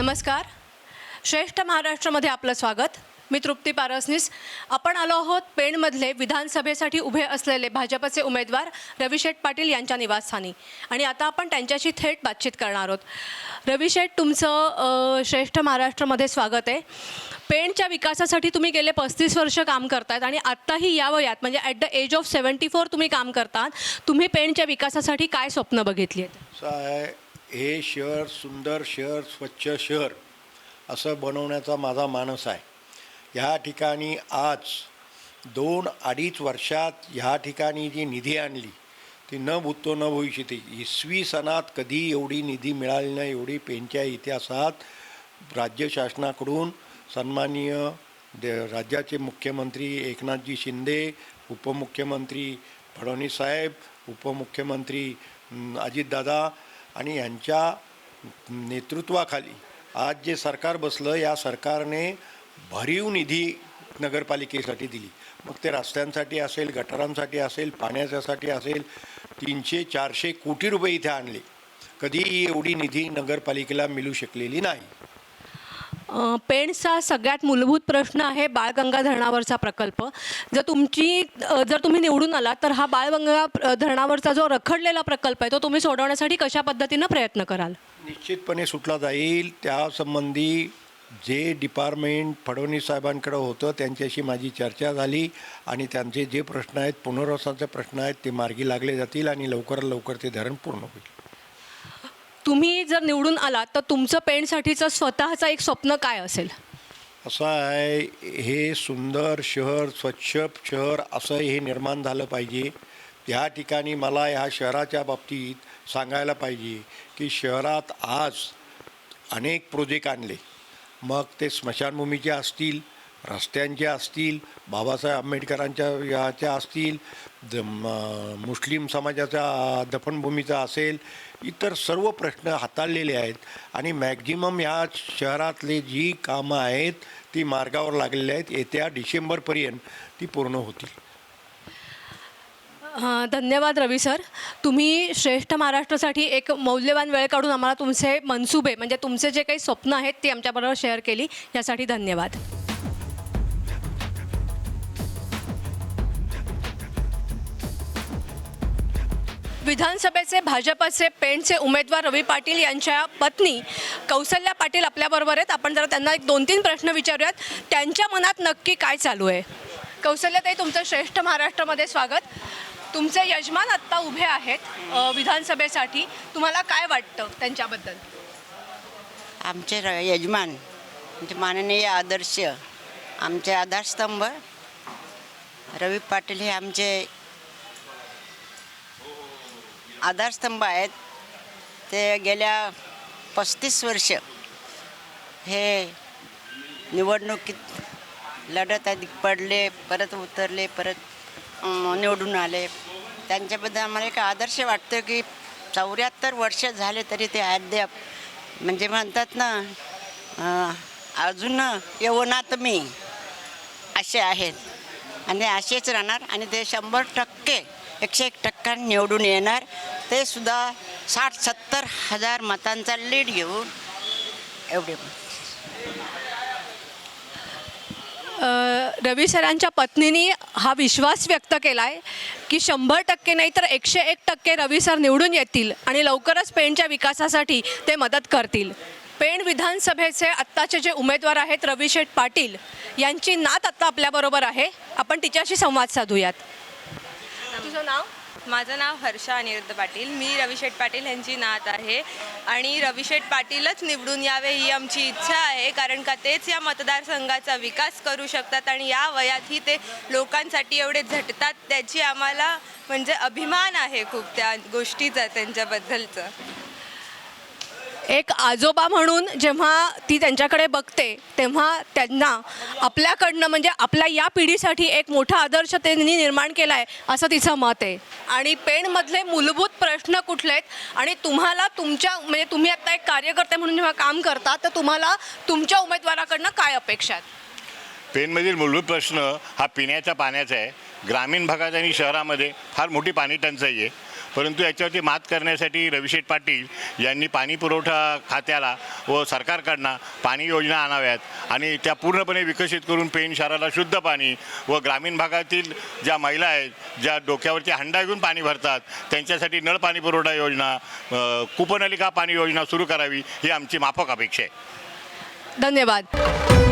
नमस्कार. श्रेष्ठ महाराष्ट्रामध्ये आपलं स्वागत. मी तृप्ती पारसनीस. आपण आलो आहोत पेणमधले विधानसभेसाठी उभे असलेले भाजपचे उमेदवार रविशेठ पाटील यांच्या निवासस्थानी. आणि आता आपण त्यांच्याशी थेट बातचीत करणार आहोत. रविशेठ तुमचं श्रेष्ठ महाराष्ट्रामध्ये स्वागत आहे. पेणच्या विकासासाठी तुम्ही गेले पस्तीस वर्ष काम करतायत आणि आत्ताही या वयात म्हणजे at the age of seventy four तुम्ही काम करतात. तुम्ही पेणच्या विकासासाठी काय स्वप्न बघितली आहेत? हे शहर सुंदर शहर स्वच्छ शहर असं बनवण्याचा माझा मानस आहे. ह्या ठिकाणी आज दोन अडीच वर्षात ह्या ठिकाणी जी निधी आणली ती न भूतो न भविष्यती. इसवी सणात कधी एवढी निधी मिळाली नाही एवढी पेनच्या इतिहासात राज्य शासनाकडून सन्माननीय दे राज्याचे मुख्यमंत्री एकनाथजी शिंदे उपमुख्यमंत्री फडणवीस साहेब उपमुख्यमंत्री अजितदादा आणि यांच्या नेतृत्वाखाली आज जे सरकार बसलं या सरकारने भरीव निधी नगरपालिकेसाठी दिली. मग ते रस्त्यांसाठी असेल गटारांसाठी असेल पाण्याच्यासाठी असेल तीनशे चारशे कोटी रुपये इथे आणले. कधीही एवढी निधी नगरपालिकेला मिळू शकलेली नाही. पेणचा सगळ्यात मूलभूत प्रश्न आहे बाळगंगा धरणावरचा प्रकल्प. जर तुमची जर तुम्ही निवडून आलात तर हा बाळगंगा प्र- धरणावरचा जो रखडलेला प्रकल्प आहे तो तुम्ही सोडवण्यासाठी कशा पद्धतीनं प्रयत्न कराल? निश्चितपणे सुटला जाईल. त्यासंबंधी जे डिपार्टमेंट फडणवीस साहेबांकडं होतं त्यांच्याशी माझी चर्चा झाली आणि त्यांचे जे प्रश्न आहेत पुनर्वसाचे प्रश्न आहेत ते मार्गी लागले जातील आणि लवकरात लवकर ते धरण पूर्ण होईल. तुम्ही जर निवडून आलात तर तुमचं पेणसाठीचं स्वतःचं एक स्वप्न काय असेल? असं आहे हे सुंदर शहर स्वच्छ शहर असं हे निर्माण झालं पाहिजे. ह्या ठिकाणी मला ह्या शहराच्या बाबतीत सांगायला पाहिजे की शहरात आज अनेक प्रोजेक्ट आणले. मग ते स्मशानभूमीचे असतील रस्त्यांचे असतील बाबासाहेब आंबेडकरांच्या याच्या असतील द म- मुस्लिम समाजाच्या दफनभूमीचा असेल इतर सर्व प्रश्न हाताळलेले आहेत. आणि मॅक्झिमम या शहरातले जी कामं आहेत ती मार्गावर लागलेली आहेत. येत्या डिसेंबरपर्यंत ती पूर्ण होतील. धन्यवाद रवी सर. तुम्ही श्रेष्ठ महाराष्ट्रासाठी एक मौल्यवान वेळ काढून आम्हाला तुमचे मनसुबे म्हणजे तुमचे जे काही स्वप्न आहेत ते आमच्याबरोबर शेअर केली. यासाठी धन्यवाद. विधानसभेचे भाजपचे पेंटचे उमेदवार रवी पाटील यांच्या पत्नी कौसल्या पाटील आपल्याबरोबर आहेत. आपण जरा त्यांना एक दोन तीन प्रश्न विचारूयात. त्यांच्या मनात नक्की काय चालू आहे? कौसल्याताई तुमचं श्रेष्ठ महाराष्ट्रामध्ये स्वागत. तुमचे यजमान आत्ता उभे आहेत विधानसभेसाठी. तुम्हाला काय वाटतं त्यांच्याबद्दल? आमचे र- यजमान म्हणजे माननीय आदर्श आमचे आधारस्तंभ रवी पाटील हे आमचे आधारस्तंभ आहेत. ते गेल्या पस्तीस वर्ष हे निवडणुकीत लढत आधी पडले परत उतरले परत निवडून आले. त्यांच्याबद्दल आम्हाला एक आदर्श वाटतं की चौऱ्याहत्तर वर्ष झाले तरी ते अद्याप म्हणजे म्हणतात ना अजून यवनात मी असे आहेत. आणि असेच राहणार आणि ते शंभर टक्के एकशे एक टक्के निवडून येणार ते सुद्धा साठ सत्तर हजार मतांचा लीड घेऊन एवढे. रवी सरांच्या पत्नीने हा विश्वास व्यक्त केला आहे की शंभर टक्के नाही तर एकशे एक टक्के रवी सर निवडून येतील आणि लवकरच पेणच्या विकासासाठी ते मदत करतील. पेण विधानसभेचे आत्ताचे जे उमेदवार आहेत रविशेठ पाटील यांची नात आत्ता आपल्याबरोबर आहे. आपण तिच्याशी संवाद साधूयात. तुझं नाव? माझं नाव हर्षा अनिरुद्ध पाटील. मी रविशेठ पाटील यांची नात आहे. आणि रविशेठ पाटीलच निवडून यावे ही आमची इच्छा आहे. कारण का तेच या मतदारसंघाचा विकास करू शकतात आणि या वयातही ते लोकांसाठी एवढे झटतात त्याची आम्हाला म्हणजे अभिमान आहे खूप त्या गोष्टीचा त्यांच्याबद्दलचं. एक आजोबा म्हणून जेव्हा ती त्यांच्याकडे बघते तेव्हा त्यांना आपल्याकडनं म्हणजे आपल्या या पिढीसाठी एक मोठा आदर्श त्यांनी निर्माण केला आहे असं तिचं मत आहे. आणि पेणमधले मूलभूत प्रश्न कुठले आहेत? आणि तुम्हाला तुमच्या म्हणजे तुम्ही आता एक कार्यकर्ते म्हणून जेव्हा काम करता तर तुम्हाला तुमच्या उमेदवाराकडनं काय अपेक्षा आहेत? पेनमधील मूलभूत प्रश्न हा पिण्याच्या पाण्याचा आहे. ग्रामीण भागात आणि शहरामध्ये फार मोठी पाणी टंचाई आहे. परंतु याच्यावरती मात करण्यासाठी रविशेठ पाटील यांनी पाणी पुरवठा खात्याला व सरकारकडनं पाणी योजना आणाव्यात आणि त्या पूर्णपणे विकसित करून पेन शहराला शुद्ध पाणी व ग्रामीण भागातील ज्या महिला आहेत ज्या डोक्यावरती हंडा घेऊन पाणी भरतात त्यांच्यासाठी नळ पाणी पुरवठा योजना कूपनलिका पाणी योजना सुरू करावी ही आमची माफक अपेक्षा आहे. धन्यवाद.